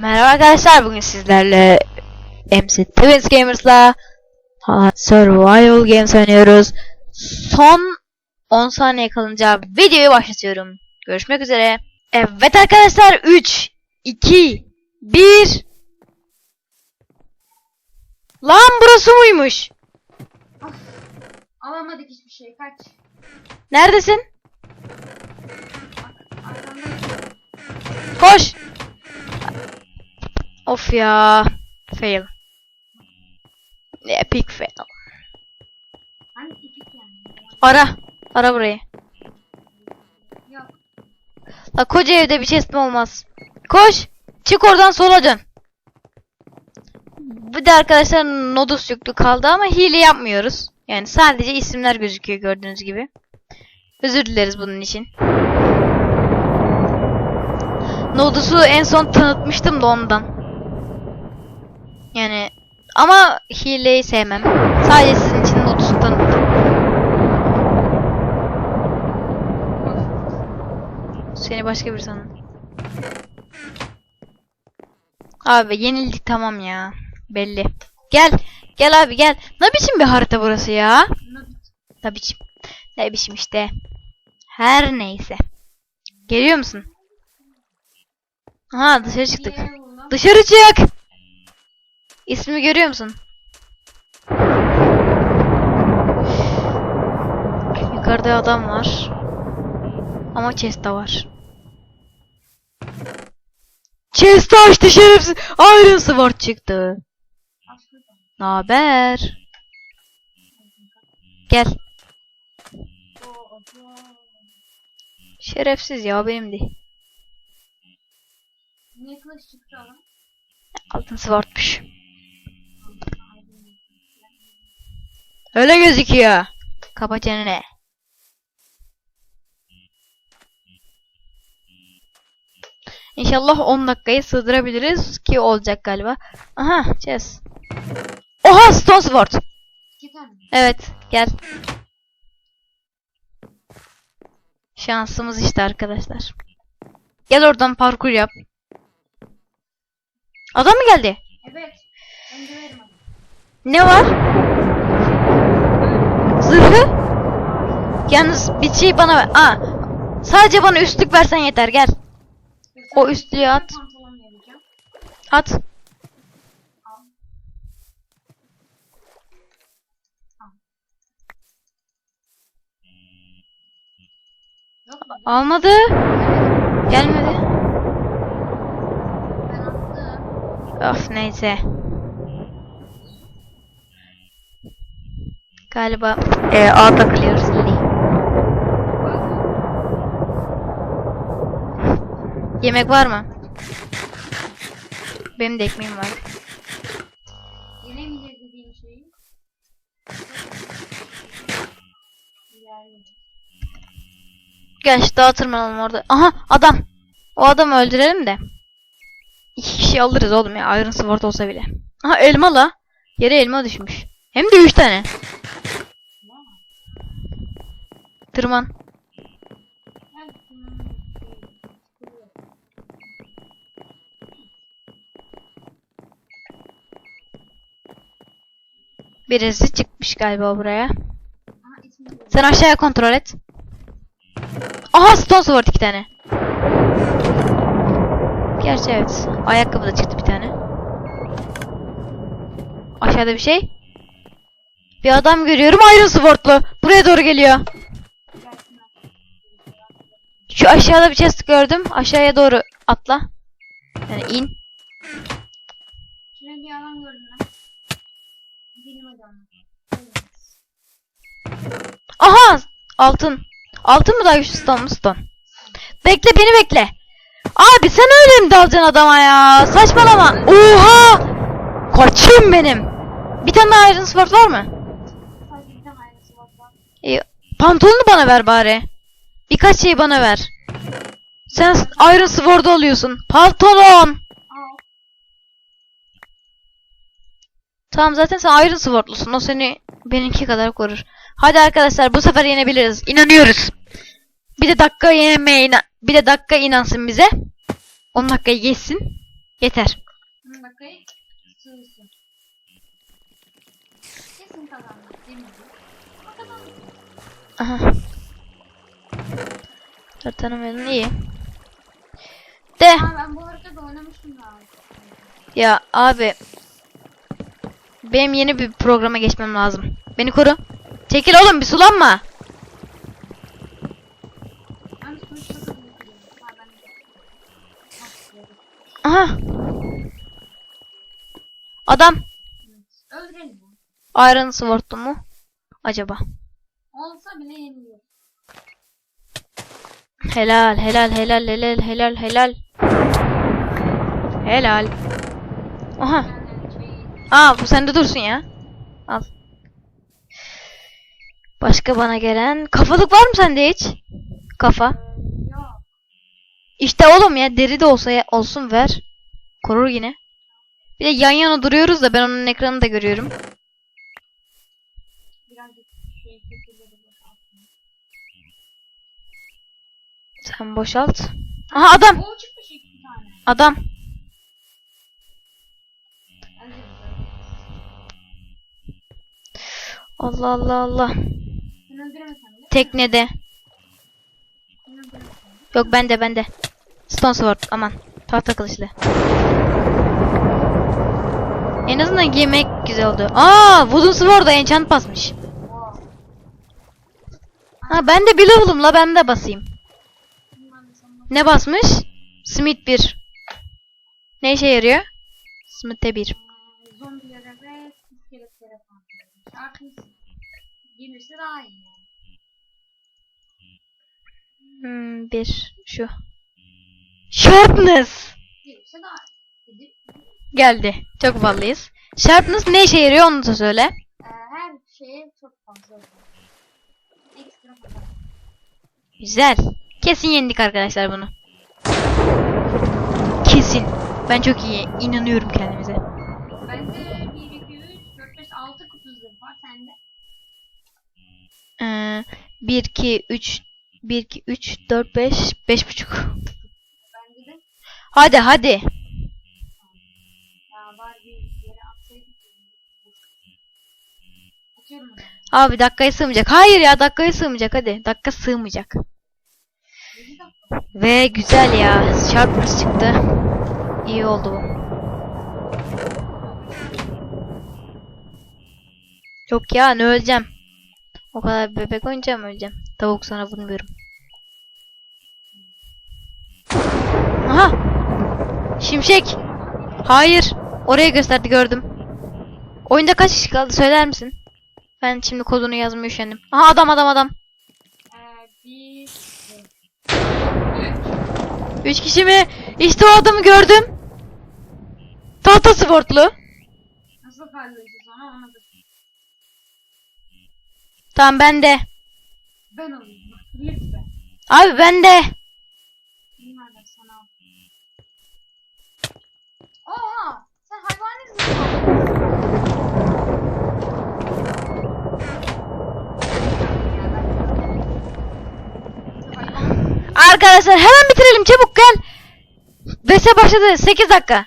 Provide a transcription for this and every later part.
Merhaba arkadaşlar bugün sizlerle MC Twins Gamers'la Survival Games oynuyoruz. Son 10 saniye kalınca videoyu başlatıyorum. Görüşmek üzere. Evet arkadaşlar 3 2 1 Lan burası muymuş? Alamadık hiçbir şey. Kaç. Neredesin? Koş. Of ya. Fail. Epic fail. Ara. Ara burayı. Yok. La koca evde bir chest mi olmaz? Koş. Çık oradan sola dön. Bu da arkadaşlar Nodus yüklü kaldı ama hile yapmıyoruz. Yani sadece isimler gözüküyor gördüğünüz gibi. Özür dileriz bunun için. Nodus'u en son tanıtmıştım da ondan. Yani ama hileyi sevmem. Sadece sizin için Nodus'u tanıttım. Seni başka bir sanın. Abi yenildik tamam ya. Belli. Gel. Gel abi gel. Ne biçim bir harita burası ya? Ne biçim. Ne biçim işte. Her neyse. Geliyor musun? Aha dışarı çıktık. Dışarı çık. İsmi görüyor musun? Yukarıda adam var. Ama chest var. Chest açtı şerefsiz. Iron Sword çıktı. Naber? Gel. Şerefsiz ya benim de. Niye kılıç çıktı ama? Altın Sword'muş. Öyle gözüküyor. Kapa çeneni. İnşallah 10 dakikayı sığdırabiliriz ki olacak galiba. Aha, chess. Oha, Stone Sword. Evet, gel. Şansımız işte arkadaşlar. Gel oradan parkur yap. Adam mı geldi? Evet. Ne var? Yalnız bir şey bana ver. Aa, sadece bana üstlük versen yeter gel. O üstlüğü at. Vereceğim. At. Almadı. Gelmedi. Of neyse. Galiba e, A takılıyoruz. Yemek var mı? Benim de ekmeğim var. Yenemeyeceğiz dediğim şeyi. İlerleyin. Gel şu dağa tırmanalım orada. Aha adam. O adamı öldürelim de. İki kişi alırız oğlum ya. Iron Sword olsa bile. Aha elma la. Yere elma düşmüş. Hem de üç tane. Tırman. Birisi çıkmış galiba buraya. Sen aşağıya kontrol et. Aha Stone Sword iki tane. Gerçi evet. Ayakkabı da çıktı bir tane. Aşağıda bir şey. Bir adam görüyorum Iron Sword'lu. Buraya doğru geliyor. Şu aşağıda bir chest gördüm. Aşağıya doğru atla. Yani in. Şuraya bir alan gördüm. Benim adamım. Aha! Altın. Altın mı daha güçlü stone mu stone? Bekle beni bekle. Abi sen öyle mi dalacaksın adama ya? Saçmalama. Oha! Koçum benim. Bir tane daha Iron Sword var mı? İyi. Pantolonu bana ver bari. Birkaç şey bana ver. Sen Iron Sword'u alıyorsun. Pantolon. Tamam zaten sen Iron Sword'lusun. O seni benimki kadar korur. Hadi arkadaşlar bu sefer yenebiliriz. İnanıyoruz. Bir de dakika yenmeye inan bir de dakika inansın bize. 10 dakika geçsin. Yeter. Bunu bakayım. Sığırsın. Kesin kazandı. Değil mi? O kazandı. Aha. Dört memnun iyi. De. Aa ben bu haritada oynamıştım daha. Ya abi. Benim yeni bir programa geçmem lazım. Beni koru. Çekil oğlum bir sulanma. Ah. Aha. Adam. Iron Sword'lu mu? Acaba. Olsa bile. Helal helal helal helal helal helal. Helal. Aha. Aa bu sende dursun ya. Al. Başka bana gelen kafalık var mı sende hiç? Kafa. İşte oğlum ya deri de olsa ya- olsun ver. Korur yine. Bir de yan yana duruyoruz da ben onun ekranını da görüyorum. Sen boşalt. Aha adam. Adam. Bence güzel. Allah Allah Allah. Teknede. Yok bende bende. Stone Sword aman. Tahta kılıçlı. En azından giymek güzel oldu. Aa, Wooden Sword'a enchant basmış. Ha ben de bir level'ım la ben de basayım. Ne basmış? Smith 1. Ne işe yarıyor? Smith'e 1. Şarkıyı gelirse daha iyi yani. Hmm, 1 şu. Sharpness Gelirse daha iyi. Gidip, geldi. Çok ballıyız. Sharpness ne işe yarıyor onu da söyle. e, her şeye çok fazla. Ekstra fazla. Güzel. Kesin yendik arkadaşlar bunu. Kesin. Ben çok iyi inanıyorum kendimize. Sende? Ee, 1 2 3 1 2 3 4 5 5 buçuk. De. Hadi hadi. Ya var bir yere atsaydık. Atıyorum o zaman. Abi dakikaya sığmayacak. Hayır ya dakikaya sığmayacak hadi. Dakika sığmayacak. 7 dakika. Ve güzel ya. Sharpness çıktı. İyi oldu bu. Yok ya ne öleceğim. O kadar bebek oynayacağım öleceğim. Tavuk sana vurmuyorum. Aha. Şimşek. Hayır. Oraya gösterdi gördüm. Oyunda kaç kişi kaldı söyler misin? Ben şimdi kodunu yazmaya üşendim. Aha adam adam adam. Üç kişi mi? İşte o adamı gördüm. Tahta sportlu. nasıl parlayacağız sana ona da Tamam ben de. ben olayım bak lütfen. Abi ben de. Al. Oha! Sen Arkadaşlar hemen bitirelim çabuk gel. Bese başladı 8 dakika.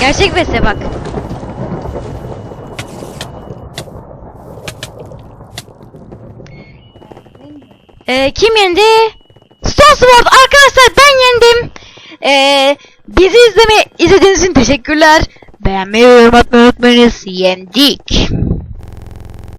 Gerçek bese bak. Ee, kim yendi? Stone Sword arkadaşlar ben yendim. Ee, bizi izleme izlediğiniz için teşekkürler. Beğenmeyi ve yorum atmayı unutmayınız. Yendik.